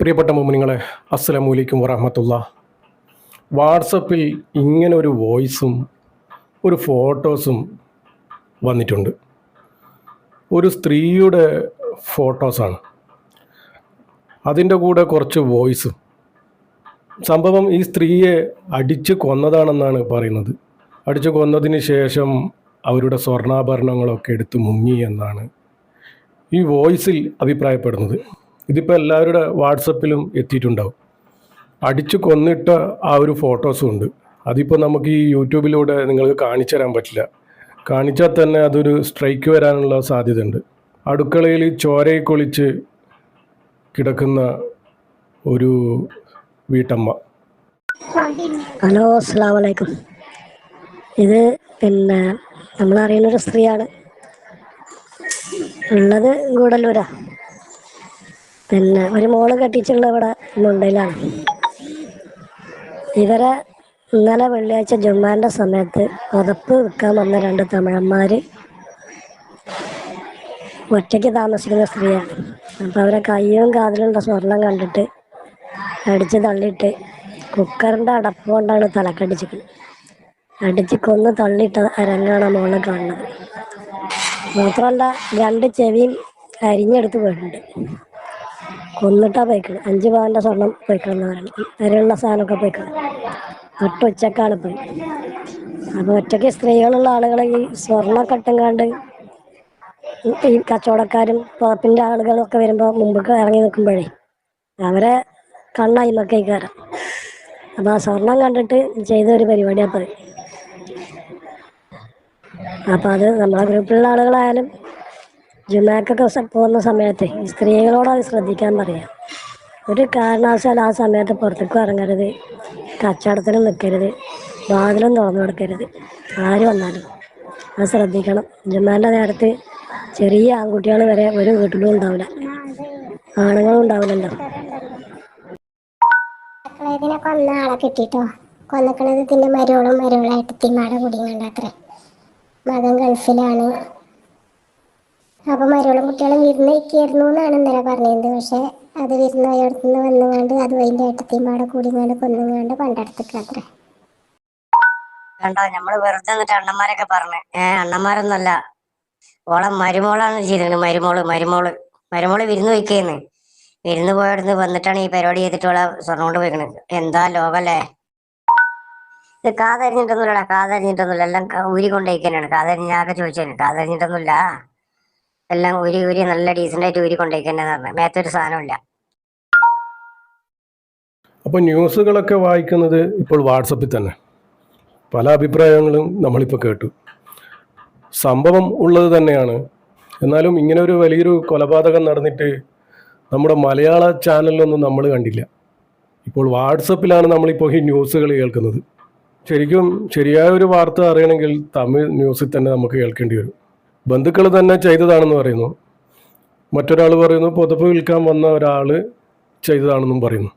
പ്രിയപ്പെട്ട മോമിനിങ്ങളെ അസ്സലാമു അലൈക്കും വറഹമത്തുള്ള വാട്സപ്പിൽ ഇങ്ങനെ ഒരു വോയിസും ഒരു ഫോട്ടോസും വന്നിട്ടുണ്ട്. ഒരു സ്ത്രീയുടെ ഫോട്ടോസാണ്. അതിന്റെ കൂടെ കുറച്ച് വോയിസും. സംഭവം ഈ സ്ത്രീയെ അടിച്ച് കൊന്നതാണെന്നാണ് പറയുന്നത്. അടിച്ചു കൊന്നതിന് ശേഷം അവരുടെ സ്വർണാഭരണങ്ങളൊക്കെ എടുത്ത് മുങ്ങി എന്നാണ് ഈ വോയിസിൽ അഭിപ്രായപ്പെടുന്നത്. ഇതിപ്പോൾ എല്ലാവരുടെ വാട്സപ്പിലും എത്തിയിട്ടുണ്ടാവും. അടിച്ചു കൊന്നിട്ട ആ ഒരു ഫോട്ടോസും ഉണ്ട്. അതിപ്പോൾ നമുക്ക് ഈ യൂട്യൂബിലൂടെ നിങ്ങൾക്ക് കാണിച്ചു തരാൻ പറ്റില്ല. കാണിച്ചാൽ തന്നെ അതൊരു സ്ട്രൈക്ക് വരാനുള്ള സാധ്യതയുണ്ട്. അടുക്കളയിൽ ചോരയെ കൊളിച്ച് കിടക്കുന്ന ഒരു വീട്ടമ്മ. ഹലോ അസ്സാം വലൈക്കും ഇത് പിന്നെ നമ്മളറിയുന്നൊരു സ്ത്രീയാണ്. ഉള്ളത് ഗൂഡല്ലൂരാ. പിന്നെ ഒരു മോൾ കെട്ടിച്ചുള്ള ഇവിടെ മുണ്ടയിലാണ്. ഇവരെ ഇന്നലെ വെള്ളിയാഴ്ച ജുമാന്റെ സമയത്ത് പുതപ്പ് വിൽക്കാൻ വന്ന രണ്ട് തമിഴന്മാർ ഒറ്റയ്ക്ക് താമസിക്കുന്ന സ്ത്രീയാണ്. അപ്പൊ അവരെ കയ്യും കാതിലുള്ള സ്വർണം കണ്ടിട്ട് അടിച്ച് തള്ളിയിട്ട് കുക്കറിന്റെ അടപ്പ് കൊണ്ടാണ് തലക്കടിച്ചിരിക്കുന്നത് അടിച്ച് കൊന്ന് തള്ളിയിട്ട അരങ്ങാണ് മോളെ കാണുന്നത്. മാത്രമല്ല രണ്ട് ചെവിയും അരിഞ്ഞെടുത്ത് പോയിട്ടുണ്ട് കൊന്നിട്ടാ പോയിക്കണം. അഞ്ചു പവന്റെ സ്വർണം പോയിക്കണം വരെയുള്ള സാധനമൊക്കെ പോയിക്കണം. ഒട്ട ഉച്ചക്കാണ് പോയി. അപ്പൊ ഒറ്റയ്ക്ക് സ്ത്രീകളുള്ള ആളുകൾ ഈ സ്വർണം കണ്ട് ഈ കച്ചവടക്കാരും പുറപ്പിന്റെ ആളുകളും ഒക്കെ വരുമ്പോ മുമ്പ് ഇറങ്ങി നിൽക്കുമ്പോഴേ അവരെ കണ്ണായി മക്കൈ കയറാം. അപ്പൊ ആ സ്വർണം കണ്ടിട്ട് ചെയ്ത ഒരു പരിപാടിയാ പോയി. അപ്പൊ അത് നമ്മളെ ഗ്രൂപ്പിലുള്ള ആളുകളായാലും ജുമാക്കൊക്കെ പോകുന്ന സമയത്ത് സ്ത്രീകളോട് അത് ശ്രദ്ധിക്കാൻ പറയാം. ഒരു കാരണവശാൽ ആ സമയത്ത് പുറത്തേക്കും ഇറങ്ങരുത്. കച്ചവടത്തിനും നിൽക്കരുത് വാതിലും തുറന്നു കൊടുക്കരുത്. ആര് വന്നാലും അത് ശ്രദ്ധിക്കണം. ജുമാന്റെ നേരത്ത് ചെറിയ ആൺകുട്ടികൾ വരെ ഒരു വീട്ടിലും ഉണ്ടാവില്ല. ആണുങ്ങളും ഉണ്ടാവില്ലല്ലോ. കൊന്നക്കണത് ഇതിന്റെ മരോളും മരോളായിട്ട് തിമ്മാടെ കുടിങ്ങണ്ടത്രേ മകൻ ഗൾഫിലാണ്. അപ്പൊ മരോളും കുട്ടികളും വിരുന്ന് വയ്ക്കായിരുന്നു എന്നാണ് ഇന്നലെ പറഞ്ഞത് പക്ഷെ അത് വിരുന്ന് പോയടത്തുനിന്ന് വന്നുങ്ങാണ്ട് അത് അതിന്റെ ഏട്ടത്തിമാടെ കൂടിങ്ങാണ്ട് കൊന്നുങ്ങാണ്ട് പണ്ടെടുത്തേക്കത്രേ കണ്ടോ നമ്മൾ വെറുതെ എന്നിട്ട് അണ്ണന്മാരൊക്കെ പറഞ്ഞു. ഏ അണ്ണന്മാരൊന്നല്ല ഓളെ മരുമോളാണ് ചെയ്തിരുന്നത് മരുമോൾ മരുമോൾ. മരുമോൾ വിരുന്ന് വയ്ക്കേന്ന് വിരുന്ന് പോയടുന്ന് വന്നിട്ടാണ് ഈ പരിപാടി ചെയ്തിട്ട് ഓളെ സ്വർണം കൊണ്ട് പോയിക്കണത് എന്താ ലോകല്ലേ ഇത് കാതരിഞ്ഞിട്ടൊന്നുമില്ലടാ. കാതരിഞ്ഞിട്ടൊന്നുമില്ല. എല്ലാം ഊരി കൊണ്ടേക്കാനാണ് കാതരിഞ്ഞാകെ ചോദിച്ചാണ് കാതരിഞ്ഞിട്ടൊന്നുമില്ല. എല്ലാം ഊരി ഊരി നല്ല ഡീസെന്റ് ആയിട്ട് ഊരി കൊണ്ടേക്കന്നെ പറഞ്ഞു. മേത്തൊരു സാധനമില്ല അപ്പോൾ ന്യൂസുകളൊക്കെ വായിക്കുന്നത് ഇപ്പോൾ വാട്സപ്പിൽ തന്നെ. പല അഭിപ്രായങ്ങളും നമ്മളിപ്പോൾ കേട്ടു. സംഭവം ഉള്ളത് തന്നെയാണ്. എന്നാലും ഇങ്ങനെ ഒരു വലിയൊരു കൊലപാതകം നടന്നിട്ട് നമ്മുടെ മലയാള ചാനലിലൊന്നും നമ്മൾ കണ്ടില്ല. ഇപ്പോൾ വാട്സപ്പിലാണ് നമ്മളിപ്പോൾ ഈ ന്യൂസുകൾ കേൾക്കുന്നത്. ശരിക്കും ശരിയായ ഒരു വാർത്ത അറിയണമെങ്കിൽ തമിഴ് ന്യൂസിൽ തന്നെ നമുക്ക് കേൾക്കേണ്ടി വരും. ബന്ധുക്കൾ തന്നെ ചെയ്തതാണെന്ന് പറയുന്നു. മറ്റൊരാൾ പറയുന്നു പുതപ്പ് വിൽക്കാൻ വന്ന ഒരാൾ ചെയ്തതാണെന്നും പറയുന്നു.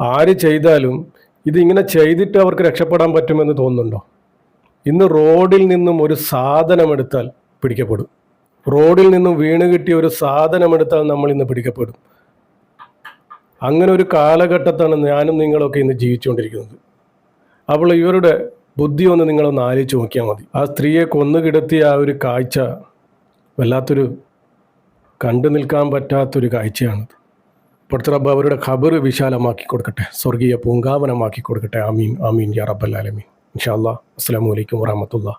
ആര് ചെയ്താലും ഇതിങ്ങനെ ചെയ്തിട്ട് അവർക്ക് രക്ഷപ്പെടാൻ പറ്റുമെന്ന് തോന്നുന്നുണ്ടോ? ഇന്ന് റോഡിൽ നിന്നും ഒരു സാധനം എടുത്താൽ പിടിക്കപ്പെടും. റോഡിൽ നിന്നും വീണ് കിട്ടിയ ഒരു സാധനം എടുത്താൽ നമ്മൾ ഇന്ന് പിടിക്കപ്പെടും. അങ്ങനെ ഒരു കാലഘട്ടത്താണ് ഞാനും നിങ്ങളൊക്കെ ഇന്ന് ജീവിച്ചുകൊണ്ടിരിക്കുന്നത്. അപ്പോൾ ഇവരുടെ ബുദ്ധി ഒന്ന് നിങ്ങളൊന്ന് ആലോചിച്ച് നോക്കിയാൽ മതി. ആ സ്ത്രീയെ കൊന്നു കിടത്തിയ ആ ഒരു കാഴ്ച വല്ലാത്തൊരു കണ്ടു നിൽക്കാൻ പറ്റാത്തൊരു കാഴ്ചയാണ് കാഴ്ചയാണത് റബ്ബ് അവരുടെ ഖബർ വിശാലമാക്കി കൊടുക്കട്ടെ. സ്വർഗീയ പൂങ്കാവനമാക്കി കൊടുക്കട്ടെ. ആമീൻ. ആമീൻ യാ റബ്ബൽ ആലമീൻ. ഇൻഷാ അല്ലാ അസ്സലാമു അലൈക്കും വറഹമത്തുള്ള